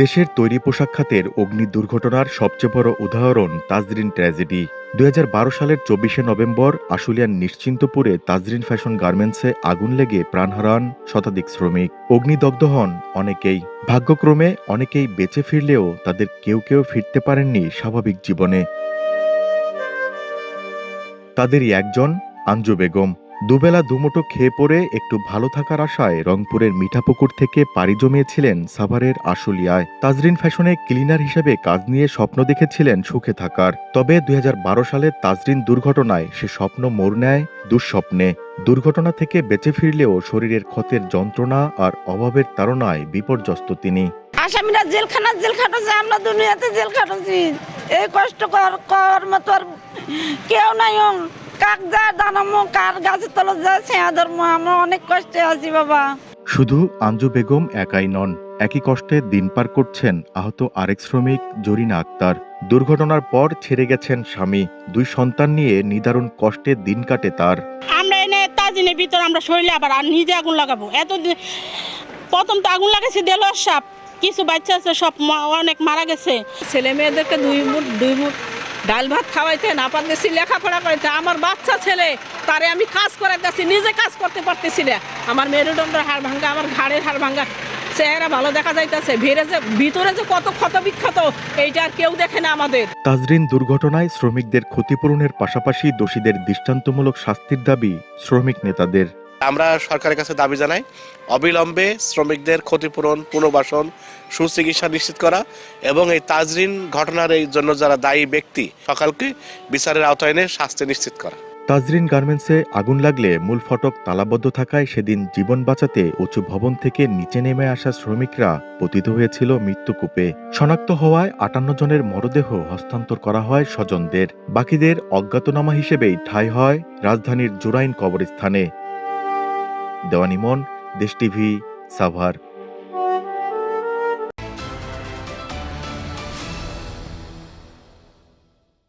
দেশের তৈরি পোশাক খাতের অগ্নি দুর্ঘটনার সবচেয়ে বড় উদাহরণ তাজরিন ট্র্যাজেডি। দুই হাজার বারো সালের চব্বিশে নভেম্বর আশুলিয়ার নিশ্চিন্তপুরে তাজরিন ফ্যাশন গার্মেন্টসে আগুন লেগে প্রাণ হারান শতাধিক শ্রমিক। অগ্নিদগ্ধ হন অনেকেই। ভাগ্যক্রমে অনেকেই বেঁচে ফিরলেও তাদের কেউ কেউ ফিরতে পারেননি স্বাভাবিক জীবনে। তাদেরই একজন আঞ্জু বেগম। দুবেলা দুমুটো খেয়ে পড়ে একটু ভালো থাকার আশায় রংপুরের মিঠাপুকুর থেকে পাড়ি জমিয়েছিলেন সাভারের আশুলিয়ায়। তাজরিন ফ্যাশনে ক্লিনার হিসেবে কাজ নিয়ে স্বপ্ন দেখেছিলেন সুখে থাকার। তবে দুই সালে তাজরিন দুর্ঘটনায় সে স্বপ্ন মোড় নেয় দুঃস্বপ্নে। দুর্ঘটনা থেকে বেঁচে ফিরলেও শরীরের ক্ষতের যন্ত্রণা আর অভাবের তাড়নায় বিপর্যস্ত তিনি। আসামিরা জেলখানা জেল আমরা দুনিয়াতে জেল এই কেউ নাই। কাক যা দানামো কার গাছের তলত যা ছেঁয়া ধর্ম আমরা অনেক কষ্টে আছি বাবা। শুধু আঞ্জু বেগম একাই নন একই কষ্টে দিন পার করছেন আহত আরেক শ্রমিক জরিনা আক্তার। দুর্ঘটনার পর ছেড়ে গেছেন স্বামী দুই সন্তান নিয়ে নিদারুণ কষ্টে দিন কাটে তার। আমরা এনে তাজিনের ভিতর আমরা শরীরে আবার আর নিজে আগুন লাগাবো। এত প্রথম তো আগুন লাগাইছে দেলোয়ার সাপ। কিছু বাচ্চা আছে সব মা- অনেক মারা গেছে। ছেলে মেয়েদেরকে দুই মুঠ দুই মুঠ ডাল ভাত খাওয়াইতে না পারতেছি লেখাপড়া করাইতে আমার বাচ্চা ছেলে, তারে আমি কাজ করাইতেছি নিজে কাজ করতে পারতেছি না। আমার মেরুদণ্ডের হাড় ভাঙ্গা, আমার ঘাড়ের হাড় ভাঙ্গা। চেহারা ভালো দেখা যাইতেছে, ভিড়ে যে ভিতরে যে কত ক্ষত বিক্ষত, এইটা আর কেউ দেখে না আমাদের। তাজরিন দুর্ঘটনায় শ্রমিকদের ক্ষতিপূরণের পাশাপাশি দোষীদের দৃষ্টান্তমূলক শাস্তির দাবি শ্রমিক নেতাদের। আমরা সরকারের কাছে দাবি জানাই, অবিলম্বে শ্রমিকদের ক্ষতিপূরণ, পুনর্বাসন, সুচিকিৎসা নিশ্চিত করা এবং এই তাজরিন ঘটনার এই জন্য যারা দায়ী ব্যক্তি, সকালকে বিচারের আওতায় এনে শাস্তি নিশ্চিত করা। তাজরিন গার্মেন্টসে আগুন লাগলে মূল ফটক তালাবদ্ধ থাকায় সেদিন জীবন বাঁচাতে উঁচু ভবন থেকে নিচে নেমে আসা শ্রমিকরা পতিত হয়েছিল মৃত্যুকূপে শনাক্ত হওয়ায় আটান্ন জনের মরদেহ হস্তান্তর করা হয় স্বজনদের। বাকিদের অজ্ঞাতনামা হিসেবেই ঠাঁই হয় রাজধানীর জুরাইন কবরস্থানে। দেওয়ানিমন দেশ টিভি সাভার।